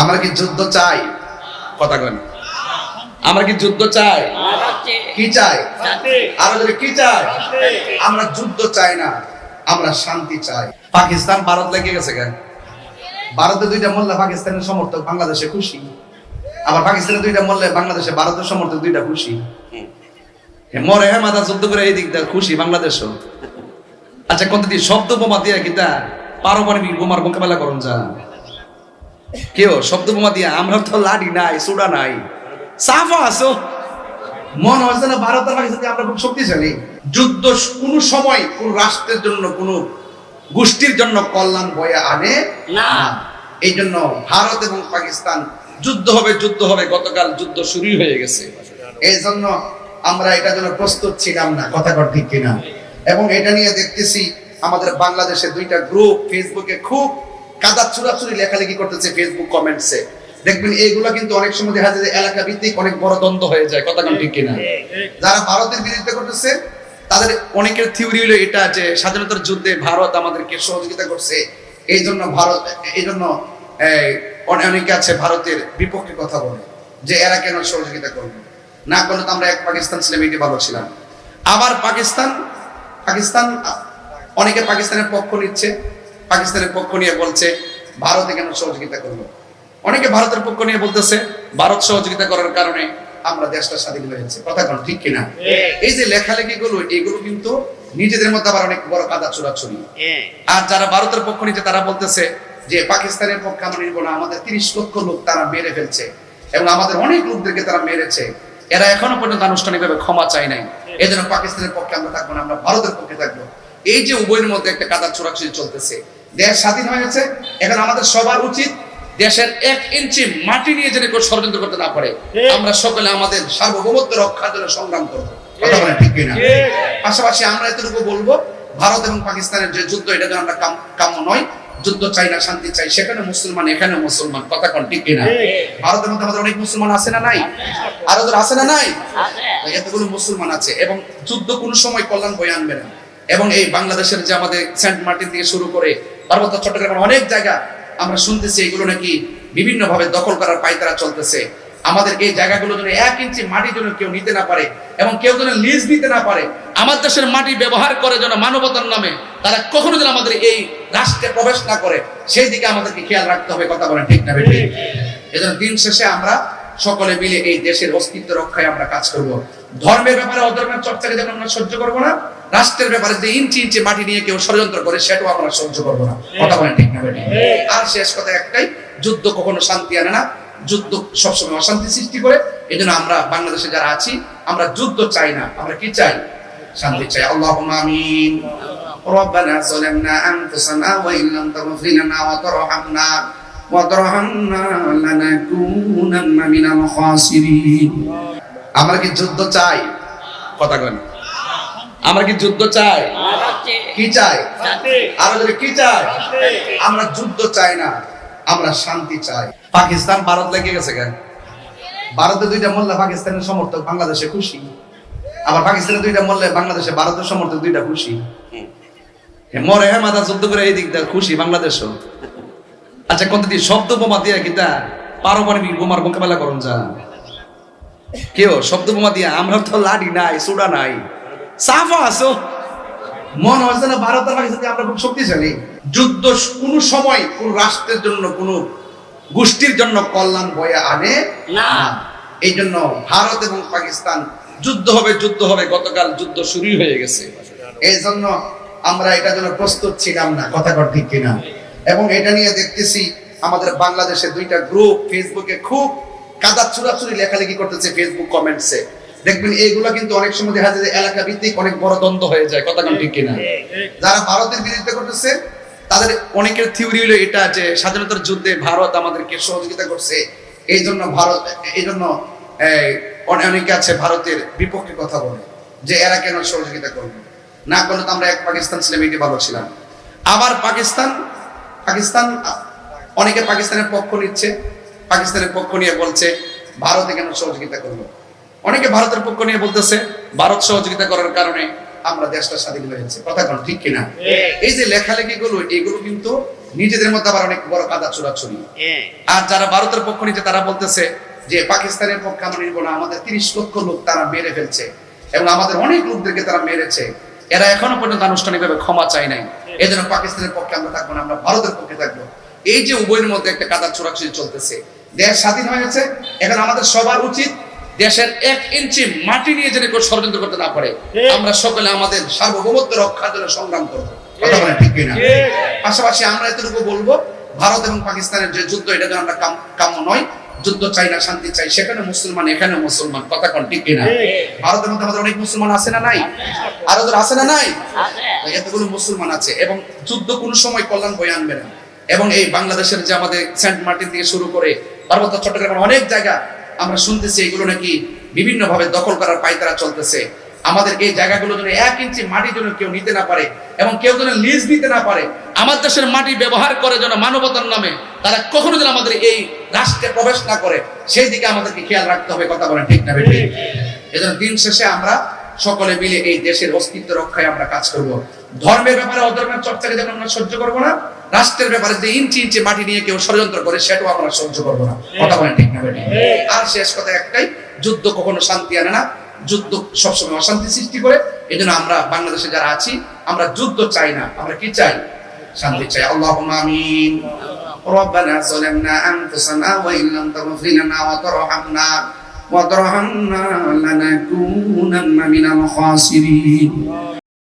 আমরা কি যুদ্ধ চাই? কথা কেন। আমরা কি যুদ্ধ চাই? কি চাই? আরও যদি কি চাই? আমরা যুদ্ধ চাই না, আমরা শান্তি চাই। পাকিস্তান, ভারত লেগে গেছে কেন? ভারতে দুইটা মোল্লা পাকিস্তানের সমর্থক, বাংলাদেশে খুশি। আবার পাকিস্তানের দুইটা মোল্লা, বাংলাদেশে ভারতের সমর্থক দুইটা খুশি। মরে হে মাথা যুদ্ধ করে এই দিকটা খুশি, বাংলাদেশও। আচ্ছা কোন দিদি শব্দ বোমা দিয়ে কিতা পারমাণবিক বোমার মোকাবেলা করুন যা কেউ শব্দ বোমা দিয়ে আমরা তো লাডি নাই সুডা নাই। সাফা আসো মনে হচ্ছে না ভারত আর পাকিস্তান আমরা খুব শক্তিশালী যুদ্ধ কোন সময় কোন রাষ্ট্রের জন্য কোন গোষ্ঠীর জন্য কল্যাণ বয়ে আনে না। এই জন্য ভারত এবং পাকিস্তান যুদ্ধ হবে যুদ্ধ হবে গতকাল যুদ্ধ শুরু হয়ে গেছে। এই জন্য আমরা এটা জন্য প্রস্তুত ছিলাম না কথা কর ঠিক কিনা। এবং এটা নিয়ে দেখতেছি আমাদের বাংলাদেশে দুইটা গ্রুপ ফেসবুকে খুব কাদা চুরাচুরি লেখালেখি করতেছে ফেসবুক কমেন্টসে দেখবেন এইগুলো কিন্তু অনেক সময় দেখা যায় যে এলাকা ভিত্তিক অনেক বড় দ্বন্দ্ব হয়ে যায় কথা কন ঠিক কিনা? যারা ভারতের বিরুদ্ধে করতেছে তাদের অনেকের থিওরি হলো এটা যে স্বাধীনতার যুদ্ধে ভারত আমাদেরকে সহযোগিতা করছে। এই জন্য ভারত এই জন্য অনেকে আছে ভারতের বিপক্ষে কথা বলে যে এরা কেন সহযোগিতা করবে না? করলে তো আমরা এক পাকিস্তান ছিলাম এটি ভালো ছিলাম। আবার পাকিস্তান পাকিস্তান অনেকে পাকিস্তানের পক্ষ নিচ্ছে। পাকিস্তানের পক্ষ নিয়ে বলছে ভারতে কেন সহযোগিতা করল। অনেকে ভারতের পক্ষ নিয়ে বলতেছে ভারত সহযোগিতা করার কারণে আমরা দেশটা স্বাধীন হয়েছে কথা কোন ঠিক কিনা? এই যে লেখালেখি গুলো এগুলো কিন্তু নিজেদের মধ্যে আবার অনেক বড় কাদা চোরাচুরি। আর যারা ভারতের পক্ষ নিচ্ছে তারা বলতেছে যে পাকিস্তানের পক্ষে আমরা নিব না আমাদের তিরিশ লক্ষ লোক তারা মেরে ফেলছে এবং আমাদের অনেক লোকদেরকে তারা মেরেছে। এরা এখনও পর্যন্ত আনুষ্ঠানিকভাবে ক্ষমা চাই নাই। এই জন্য পাকিস্তানের পক্ষে আমরা থাকব না আমরা ভারতের পক্ষে থাকব। এই যে উভয়ের মধ্যে একটা কাদা চোরাচুরি চলতেছে। দেশ স্বাধীন হয়েছে এখন আমাদের সবার উচিত দেশের এক ইঞ্চি মাটি নিয়ে যেন কেউ ষড়যন্ত্র করতে না পারে আমরা সকলে আমাদের সার্বভৌমত্ব রক্ষার জন্য সংগ্রাম করব। কথা ঠিক কিনা? পাশাপাশি আমরা এতটুকু বলব ভারত এবং পাকিস্তানের যে যুদ্ধ এটা আমরা কাম্য নয়। যুদ্ধ চাই না শান্তি চাই সেখানে মুসলমান এখানে মুসলমান কথা কোন ঠিক কিনা? ভারতের মধ্যে আমাদের অনেক মুসলমান আছে না নাই? আরও তো আছে না নাই? এতগুলো মুসলমান আছে এবং যুদ্ধ কোনো সময় কল্যাণ বয়ে আনবে না। এবং এই বাংলাদেশের যে আমাদের সেন্ট মার্টিন থেকে শুরু করে পার্বত্য চট্টগ্রামের অনেক জায়গা আমরা শুনতেছি, এগুলো নাকি বিভিন্ন ভাবে দখল করার পাইতারা চলতেছে। আমাদের এই জায়গাগুলো যেন এক ইঞ্চি মাটি যেন কেউ নিতে না পারে এবং কেউ যেন লিজ দিতে না পারে, আমার দেশের মাটি ব্যবহার করে যেন মানবতার নামে তারা কখনো যেন আমাদের এই রাষ্ট্রে প্রবেশ না করে, সেই দিকে আমাদেরকে খেয়াল রাখতে হবে, কথা বলেন ঠিক না বেঠিক এজন্য দিন শেষে আমরা সকলে মিলে এই দেশের অস্তিত্ব রক্ষায় আমরা কাজ করব। ধর্মের ব্যাপারে অধর্মের চর্চাকে যেমন আমরা সহ্য করব না রাষ্ট্রের ব্যাপারে যে ইঞ্চি ইঞ্চি মাটি নিয়ে কেউ ষড়যন্ত্র করে সেটাও আমরা সহ্য করব না কথা বলেন ঠিক না বেঠিক আর শেষ কথা একটাই যুদ্ধ কখনো শান্তি আনে না যুদ্ধ সবসময় অশান্তি সৃষ্টি করে এই জন্য আমরা বাংলাদেশে যারা আছি আমরা যুদ্ধ চাই না আমরা কি চাই শান্তি চাই আল্লাহ আমিন ربنا ظلمنا أنفسنا وإن لم تغفر لنا وترحمنا وترحمنا لنكونن من الخاسرين আমরা কি যুদ্ধ চাই কথা কেন আমরা কি যুদ্ধ চাই? কি চাই? আরও যদি কি চাই? আমরা যুদ্ধ চাই না আমরা শান্তি চাই। পাকিস্তান ভারত লেগে গেছে কেন? ভারতে দুইটা মোল্লা পাকিস্তানের সমর্থক বাংলাদেশে খুশি। আবার পাকিস্তানের দুইটা মোল্লা বাংলাদেশে ভারতের সমর্থক দুইটা খুশি। মরে হে মাথা যুদ্ধ করে এই দিকটা খুশি বাংলাদেশও। আচ্ছা কোন দিদি শব্দ বোমা দিয়ে কিতা পারমাণবিক বোমার মোকাবেলা করুন যা কেউ শব্দ বোমা দিয়ে আমরা তো লাডি নাই সুডা নাই। সাফা আসো মনে হচ্ছে না ভারত আর পাকিস্তান আমরা খুব শক্তিশালী। যুদ্ধ কোন সময় কোন রাষ্ট্রের জন্য কোন গোষ্ঠীর জন্য কল্যাণ বয়ে আনে না। এই জন্য ভারত এবং পাকিস্তান যুদ্ধ হবে যুদ্ধ হবে। গতকাল যুদ্ধ শুরু হয়ে গেছে। এই জন্য আমরা এটা জন্য প্রস্তুত ছিলাম না কথা কর ঠিক কিনা। এবং এটা নিয়ে দেখতেছি আমাদের বাংলাদেশে দুইটা গ্রুপ ফেসবুকে খুব কাদা চুরাচুরি লেখালেখি করতেছে ফেসবুক কমেন্টসে দেখবেন এইগুলো কিন্তু অনেক সময় দেখা যায় যে এলাকা ভিত্তিক অনেক বড় দ্বন্দ্ব হয়ে যায় কথা কোন ঠিক কিনা? যারা ভারতের বিরুদ্ধে করতেছে তাদের অনেকের থিওরি হলো এটা যে স্বাধীনতার যুদ্ধে ভারত আমাদেরকে সহযোগিতা করছে। এই জন্য ভারত এই জন্য অনেকে আছে ভারতের বিপক্ষে কথা বলে যে এরা কেন সহযোগিতা করবে না? করলে তো আমরা এক পাকিস্তান ছিলাম এটি ভালো ছিলাম। আবার পাকিস্তান পাকিস্তান অনেকে পাকিস্তানের পক্ষ নিচ্ছে পাকিস্তানের পক্ষ নিয়ে বলছে ভারতে কেন সহযোগিতা করল অনেকে ভারতের পক্ষ নিয়ে বলতেছে ভারত সহযোগিতা করার কারণে আমরা দেশটা স্বাধীন হয়েছে কথা কোন ঠিক কিনা? এই যে লেখালেখি গুলো এগুলো কিন্তু নিজেদের মধ্যে আবার অনেক বড় কাদা চোরাচুরি। আর যারা ভারতের পক্ষ নিচ্ছে তারা বলতেছে যে পাকিস্তানের পক্ষে আমরা নিব না আমাদের তিরিশ লক্ষ লোক তারা মেরে ফেলছে এবং আমাদের অনেক লোকদেরকে তারা মেরেছে। এরা এখনও পর্যন্ত আনুষ্ঠানিকভাবে ক্ষমা চাই নাই। এই জন্য পাকিস্তানের পক্ষে আমরা থাকব না আমরা ভারতের পক্ষে থাকব। এই যে উভয়ের মধ্যে একটা কাদা চোরাচুরি চলতেছে। দেশ স্বাধীন হয়েছে এখন আমাদের সবার উচিত দেশের এক ইঞ্চি মাটি নিয়ে যেন কেউ ষড়যন্ত্র করতে না পারে আমরা সকলে আমাদের সার্বভৌমত্ব রক্ষার জন্য সংগ্রাম করব। কথা ঠিক কিনা? পাশাপাশি আমরা এতটুকু বলব ভারত এবং পাকিস্তানের যে যুদ্ধ এটা আমরা কাম্য নয় যুদ্ধ চাই না শান্তি চাই সেখানে মুসলমান এখানে মুসলমান কথা কোন ঠিক কিনা? ভারতের মধ্যে আমাদের অনেক মুসলমান আছে না নাই? আরও তো আছে না নাই? এতগুলো মুসলমান আছে এবং যুদ্ধ কোনো সময় কল্যাণ বয়ে আনবে না। এবং এই বাংলাদেশের যে আমাদের সেন্ট মার্টিন থেকে শুরু করে পার্বত্য চট্টগ্রামের অনেক জায়গা আমরা শুনতেছি এগুলো নাকি বিভিন্ন ভাবে দখল করার পাইতারা চলতেছে। আমাদের এই জায়গাগুলো যেন এক ইঞ্চি মাটি যেন কেউ নিতে না পারে এবং কেউ যেন লিজ দিতে না পারে। আমার দেশের মাটি ব্যবহার করে যেন মানবতার নামে তারা কখনো যেন আমাদের এই রাষ্ট্রে প্রবেশ না করে, সেই দিকে আমাদেরকে খেয়াল রাখতে হবে, কথা বলেন ঠিক না বেঠিক এজন্য দিন শেষে আমরা সকলে মিলে এই দেশের অস্তিত্ব রক্ষায় আমরা কাজ করব। ধর্মের ব্যাপারে অধর্মের চর্চাকে যেমন আমরা সহ্য করব না রাষ্ট্রের ব্যাপারে যে ইঞ্চি ইঞ্চি মাটি নিয়ে কেউ ষড়যন্ত্র করে সেটাও আমরা সহ্য করব না কথা বলেন ঠিক না বেঠিক আর শেষ কথা একটাই যুদ্ধ কখনো শান্তি আনে না যুদ্ধ সবসময় অশান্তি সৃষ্টি করে এই জন্য আমরা বাংলাদেশে যারা আছি আমরা যুদ্ধ চাই না আমরা কি চাই শান্তি চাই আল্লাহ আমিন ربنا ظلمنا أنفسنا وإن لم تغفر لنا وترحمنا وترحمنا لنكونن من الخاسرين